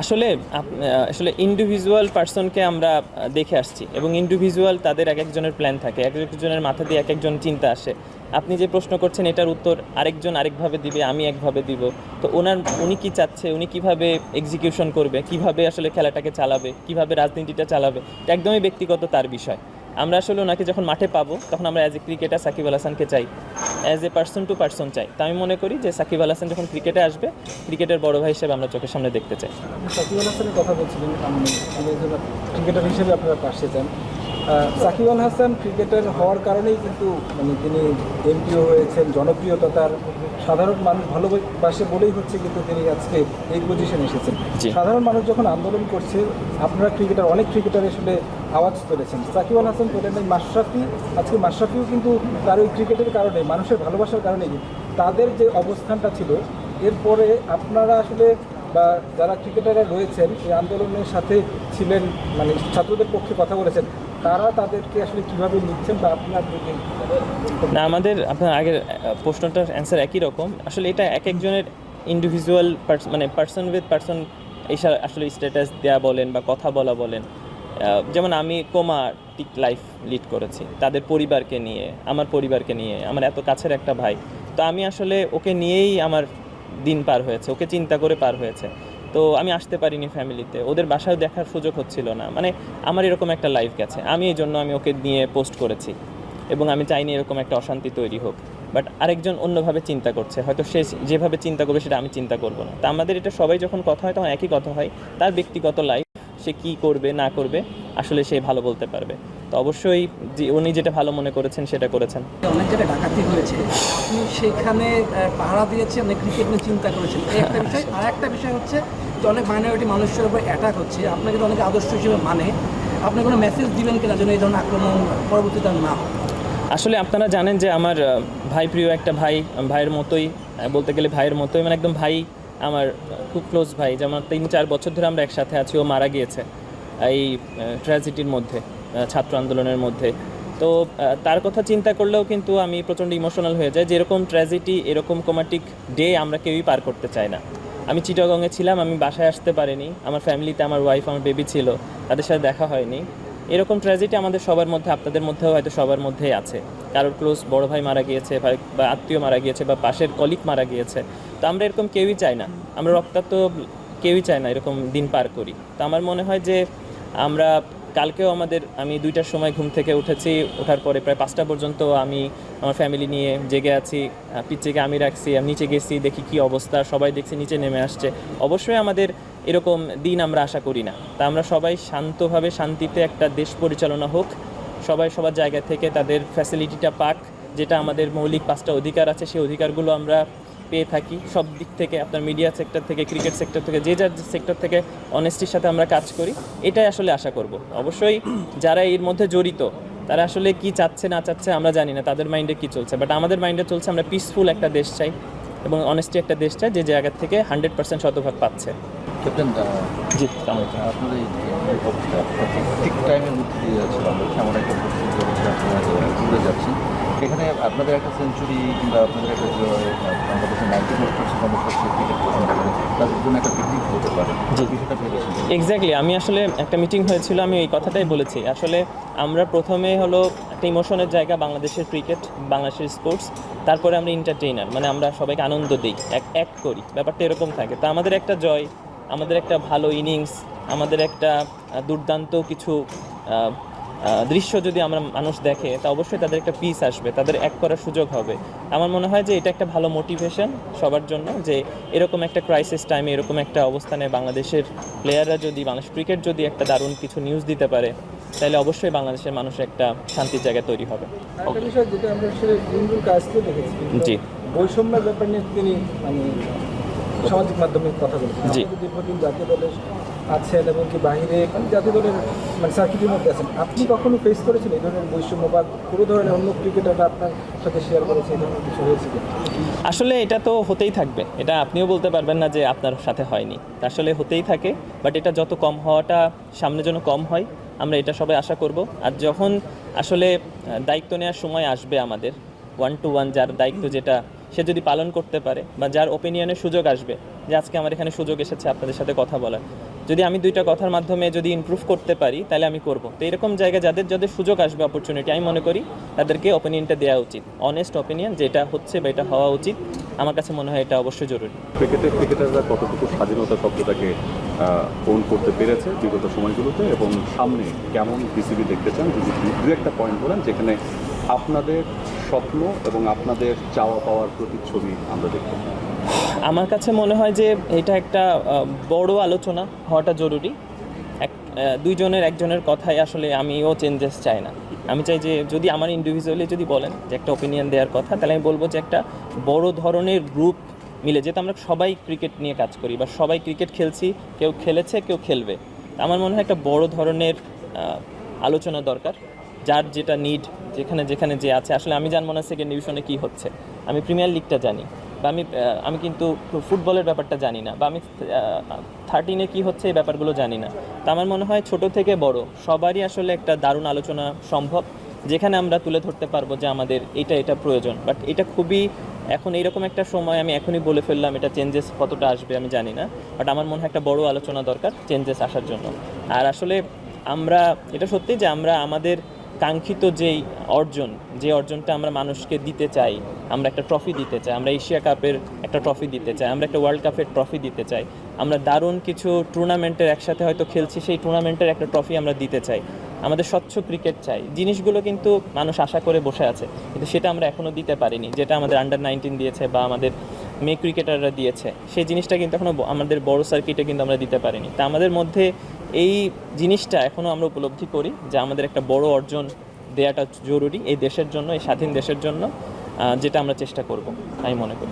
আসলে আসলে ইন্ডিভিজুয়াল পার্সনকে আমরা দেখে আসছি এবং ইন্ডিভিজুয়াল তাদের এক একজনের প্ল্যান থাকে, এক একজনের মাথা দিয়ে এক একজন চিন্তা আসে। আপনি যে প্রশ্ন করছেন এটার উত্তর আরেকজন আরেকভাবে দিবে, আমি একভাবে দিব। তো ওনার, উনি কী চাচ্ছে, উনি কীভাবে এক্সিকিউশন করবে, কীভাবে আসলে খেলাটাকে চালাবে, কীভাবে রাজনীতিটা চালাবে একদমই ব্যক্তিগত তার বিষয়। আমরা আসলে ওনাকে যখন মাঠে পাবো তখন আমরা as a cricketer Shakib Al হাসানকে চাই। As a person to person চাই। তা আমি মনে করি যে সাকিব আল হাসান যখন ক্রিকেটে আসবে ক্রিকেটের বড় ভাই হিসেবে আমরা চোখের সামনে দেখতে চাই। সাকিব আল হাসানের কথা বলছিলেন ক্রিকেটার হিসেবে আপনারা পাশে যান। আহ, সাকিব আল হাসান ক্রিকেটার হওয়ার কারণেই কিন্তু মানে তিনি এমপিও হয়েছেন জনপ্রিয়তা তার সাধারণ মানুষ ভালোবাসে বলেই হচ্ছে কিন্তু তিনি আজকে এই পজিশনে এসেছেন। সাধারণ মানুষ যখন আন্দোলন করছে আপনারা ক্রিকেটার অনেক ক্রিকেটার আসলে আওয়াজ তুলেছেন। সাকিব হাসান তোলেন মাশরাফি, আজকে মাশরাফিও কিন্তু তার ওই ক্রিকেটের কারণে, মানুষের ভালোবাসার কারণে তাদের যে অবস্থানটা ছিল, এরপরে আপনারা আসলে বা যারা ক্রিকেটাররা রয়েছেন, এই আন্দোলনের সাথে ছিলেন মানে ছাত্রদের পক্ষে কথা বলেছেন, তারা তাদেরকে আসলে কীভাবে নিচ্ছেন বা আপনার না, আমাদের, আপনার আগের প্রশ্নটার অ্যান্সার একই রকম। আসলে এটা এক একজনের ইন্ডিভিজুয়াল মানে পার্সন উইথ পার্সন এইসব আসলে স্ট্যাটাস দেওয়া বলেন বা কথা বলা বলেন। যেমন আমি কোমাটিক লাইফ লিড করেছি, তাদের পরিবারকে নিয়ে, আমার পরিবারকে নিয়ে, আমার এত কাছের একটা ভাই। তো আমি আসলে ওকে নিয়েই আমার দিন পার হয়েছে, ওকে চিন্তা করে পার হয়েছে। তো আমি আসতে পারিনি ফ্যামিলিতে ওদের বাসায় দেখার সুযোগ হচ্ছিল না। মানে আমার এরকম একটা লাইফ গেছে, আমি এই জন্য আমি ওকে নিয়ে পোস্ট করেছি এবং আমি চাইনি এরকম একটা অশান্তি তৈরি হোক। বাট আরেকজন অন্যভাবে চিন্তা করছে, হয়তো সে যেভাবে চিন্তা করবে সেটা আমি চিন্তা করব না। তা আমাদের এটা সবাই যখন কথা হয়, তখন একই কথা হয়, তার ব্যক্তিগত লাইফ সে কি করবে না করবে আসলে সে ভালো বলতে পারবে। তো অবশ্যই যে উনি যেটা ভালো মনে করেছেন সেটা করেছেন। অনেক জায়গায় ডাকাতি হয়েছে। আপনি সেখানে পাহারা দিয়েছেন অনেক ক্রিকেট নিয়ে চিন্তা করেছেন। একটা বিষয় আর একটা বিষয় হচ্ছে যে অনেক মাইনরিটি মানুষের উপর অ্যাটাক হচ্ছে। আপনাকে তো অনেক আদর্শ হিসেবে মানে। আপনি কোনো মেসেজ দিবেন কিনা যেন এই ধরনের আক্রমণ পরবর্তীতে আর না আসলে আপনারা জানেন যে আমার ভাই প্রিয় একটা ভাই ভাইয়ের মতোই বলতে গেলে ভাইয়ের মতোই মানে একদম ভাই আমার খুব ক্লোজ ভাই, যেমন তিন চার বছর ধরে আমরা একসাথে আছি, ও মারা গিয়েছে এই ট্র্যাজেডির মধ্যে ছাত্র আন্দোলনের মধ্যে। তো তার কথা চিন্তা করলেও কিন্তু আমি প্রচণ্ড ইমোশনাল হয়ে যাই যে এরকম ট্র্যাজেডি এরকম কোমাটিক ডে আমরা কেউই পার করতে চাই না। আমি চিটাগংয়ে ছিলাম, আমি বাসায় আসতে পারিনি, আমার ফ্যামিলিতে আমার ওয়াইফ আমার বেবি ছিল, তাদের সাথে দেখা হয়নি। এরকম ট্র্যাজেডি আমাদের সবার মধ্যে, আপনাদের মধ্যেও হয়তো সবার মধ্যেই আছে। কারোর ক্লোজ বড় ভাই মারা গিয়েছে, বা আত্মীয় মারা গিয়েছে, বা পাশের কলিক মারা গিয়েছে। তো আমরা এরকম কেউই চাই না। আমরা রক্তাক্ত কেউই চায় না এরকম দিন পার করি। তো আমার মনে হয় যে আমরা কালকেও আমাদের আমি দুইটার সময় ঘুম থেকে উঠেছি ওঠার পরে প্রায় পাঁচটা পর্যন্ত আমি আমার ফ্যামিলি নিয়ে জেগে আছি আহ, পিচ্চিকে আমি রাখছি আমি নিচে গেছি দেখি কি অবস্থা সবাই দেখছি নিচে নেমে আসছে। অবশ্যই আমাদের এরকম দিন আমরা আশা করি না। তা আমরা সবাই শান্তভাবে শান্তিতে একটা দেশ পরিচালনা হোক সবাই সবার জায়গা থেকে তাদের ফ্যাসিলিটিটা পাক যেটা আমাদের মৌলিক পাঁচটা অধিকার আছে সেই অধিকারগুলো আমরা পেয়ে থাকি। সব দিক থেকে আপনার মিডিয়া সেক্টর থেকে ক্রিকেট সেক্টর থেকে, যে যার সেক্টর থেকে অনেস্টির সাথে আমরা কাজ করি, এটাই আসলে আশা করব। অবশ্যই যারা এর মধ্যে জড়িত, তারা আসলে কি চাচ্ছে, না চাচ্ছে আমরা জানি না, তাদের মাইন্ডে কি চলছে। বাট আমাদের মাইন্ডে চলছে আমরা পিসফুল একটা দেশ চাই এবং অনেস্টি একটা দেশ চাই যে জায়গা থেকে হান্ড্রেড পার্সেন্ট শতভাগ পাচ্ছে। ক্যাপ্টেন জি। ঠিক টাইমের মধ্যে দিয়ে যাচ্ছিল আমরা একটা পরিস্থিতি আপনারা ঘুরে যাচ্ছেন এখানে আপনাদের একটা সেঞ্চুরি কিংবা আপনাদের একটা বাংলাদেশের নাইনটি ফোর পার্সেন্ট মানুষ হচ্ছে ক্রিকেট পছন্দ করে তাদের জন্য একটা পিকনিক হতে পারে। জি। বিষয়টা ভেবেছেন এক্স্যাক্টলি আমি আসলে একটা মিটিং হয়েছিল আমি এই কথাটাই বলেছি। আসলে আমরা প্রথমে হলো একটা ইমোশনের জায়গা বাংলাদেশের ক্রিকেট বাংলাদেশের স্পোর্টস তারপরে আমরা এন্টারটেইনার মানে আমরা সবাইকে আনন্দ দিই এক এক করি ব্যাপারটা এরকম থাকে। তো আমাদের একটা জয় আমাদের একটা ভালো ইনিংস আমাদের একটা দুর্দান্ত কিছু দৃশ্য যদি আমরা মানুষ দেখে তা অবশ্যই তাদের একটা পিস আসবে তাদের এক করার সুযোগ হবে আমার মনে হয় যে এটা একটা ভালো মোটিভেশন সবার জন্য যে এরকম একটা ক্রাইসিস টাইমে এরকম একটা অবস্থানে বাংলাদেশের প্লেয়াররা যদি বাংলাদেশ ক্রিকেট যদি একটা দারুণ কিছু নিউজ দিতে পারে তাহলে অবশ্যই বাংলাদেশের মানুষ একটা শান্তির জায়গা তৈরি হবে জি। বৈষম্যের ব্যাপার নিয়ে তিনি মানে সামাজিক মাধ্যমে কথা বলেছেন জি। দীর্ঘদিন জাতীয় দলে আছেন এবং কি বাহিরে মানে জাতীয় দলের মানে সার্কিটের মধ্যে আছেন? আপনি কখনো ফেস করেছেন এই ধরনের বৈষম্য বা কোনো ধরনের অন্য ক্রিকেটাররা আপনার সাথে শেয়ার করেছে এই ধরনের কিছু হয়েছে আসলে এটা তো হতেই থাকবে। এটা আপনিও বলতে পারবেন না যে আপনার সাথে হয়নি। আসলে হতেই থাকে বাট এটা যত কম হওয়াটা সামনে যেন কম হয় আমরা এটা সবাই আশা করব। আর যখন আসলে দায়িত্ব নেওয়ার সময় আসবে আমাদের ওয়ান টু ওয়ান যার দায়িত্ব যেটা সে যদি পালন করতে পারে বা যার ওপিনিয়নের সুযোগ আসবে যে আজকে আমার এখানে সুযোগ এসেছে আপনাদের সাথে কথা বলার, যদি আমি দুইটা কথার মাধ্যমে যদি ইমপ্রুভ করতে পারি, তাহলে আমি করব। তো এরকম জায়গায় যাদের যাদের সুযোগ আসবে অপরচুনিটি আমি মনে করি তাদেরকে অপিনিয়নটা দেওয়া উচিত। অনেস্ট অপিনিয়ন যেটা হচ্ছে বা এটা হওয়া উচিত, আমার কাছে মনে হয় এটা অবশ্যই জরুরি। ক্রিকেটের ক্রিকেটাররা কতটুকু স্বাধীনতা শব্দটাকে ওন করতে পেরেছে বিগত সময়গুলোতে এবং সামনে কেমন বিসিবি দেখতে চান? যদি দু একটা পয়েন্ট বলেন যেখানে আপনাদের স্বপ্ন এবং আপনাদের চাওয়া পাওয়ার প্রতিচ্ছবি আমরা দেখতে আমার কাছে মনে হয় যে এটা একটা বড় আলোচনা, হওয়াটা জরুরি। এক দুইজনের, একজনের কথায় আসলে আমিও চেঞ্জেস চাই না। আমি চাই যে যদি আমার ইন্ডিভিজুয়ালি যদি বলেন যে একটা ওপিনিয়ন দেওয়ার কথা, তাহলে আমি বলব যে একটা বড় ধরনের গ্রুপ মিলে, যেহেতু আমরা সবাই ক্রিকেট নিয়ে কাজ করি বা সবাই ক্রিকেট খেলছি, কেউ খেলেছে, কেউ খেলবে। আমার মনে হয় একটা বড় ধরনের আলোচনা দরকার। যার যেটা নিড যেখানে যেখানে যে আছে। আসলে আমি জানব না সেকেন্ড ডিভিশনে কী হচ্ছে। আমি প্রিমিয়ার লিগটা জানি। বা আমি আমি কিন্তু ফুটবলের ব্যাপারটা জানি না। বা আমি থার্টিনে কী হচ্ছে এই ব্যাপারগুলো জানি না। তো আমার মনে হয় ছোট থেকে বড় সবারই আসলে একটা দারুণ আলোচনা সম্ভব, যেখানে আমরা তুলে ধরতে পারব যে আমাদের এটা এটা প্রয়োজন। বাট এটা খুবই, এখন এইরকম একটা সময় আমি এখনই বলে ফেললাম, এটা চেঞ্জেস কতটা আসবে আমি জানি না। বাট আমার মনে হয় একটা বড় আলোচনা দরকার চেঞ্জেস আসার জন্য। আর আসলে আমরা, এটা সত্যি যে আমরা আমাদের কাঙ্ক্ষিত যেই অর্জন, যে অর্জনটা আমরা মানুষকে দিতে চাই, আমরা একটা ট্রফি দিতে চাই, আমরা এশিয়া কাপের একটা ট্রফি দিতে চাই, আমরা একটা ওয়ার্ল্ড কাপের ট্রফি দিতে চাই, আমরা দারুণ কিছু টুর্নামেন্টের একসাথে হয়তো খেলছি, সেই টুর্নামেন্টের একটা ট্রফি আমরা দিতে চাই। আমাদের স্বচ্ছ ক্রিকেট চাই। জিনিসগুলো কিন্তু মানুষ আশা করে বসে আছে, কিন্তু সেটা আমরা এখনও দিতে পারিনি, যেটা আমাদের আন্ডার নাইনটিন দিয়েছে বা আমাদের মেয়ে ক্রিকেটাররা দিয়েছে। সেই জিনিসটা কিন্তু এখনও আমাদের বড় সার্কিটে কিন্তু আমরা দিতে পারিনি। তা আমাদের মধ্যে এই জিনিসটা এখনও আমরা উপলব্ধি করি যে আমাদের একটা বড় অর্জন দেওয়াটা জরুরি এই দেশের জন্য, এই স্বাধীন দেশের জন্য যেটা আমরা চেষ্টা করব আমি মনে করি।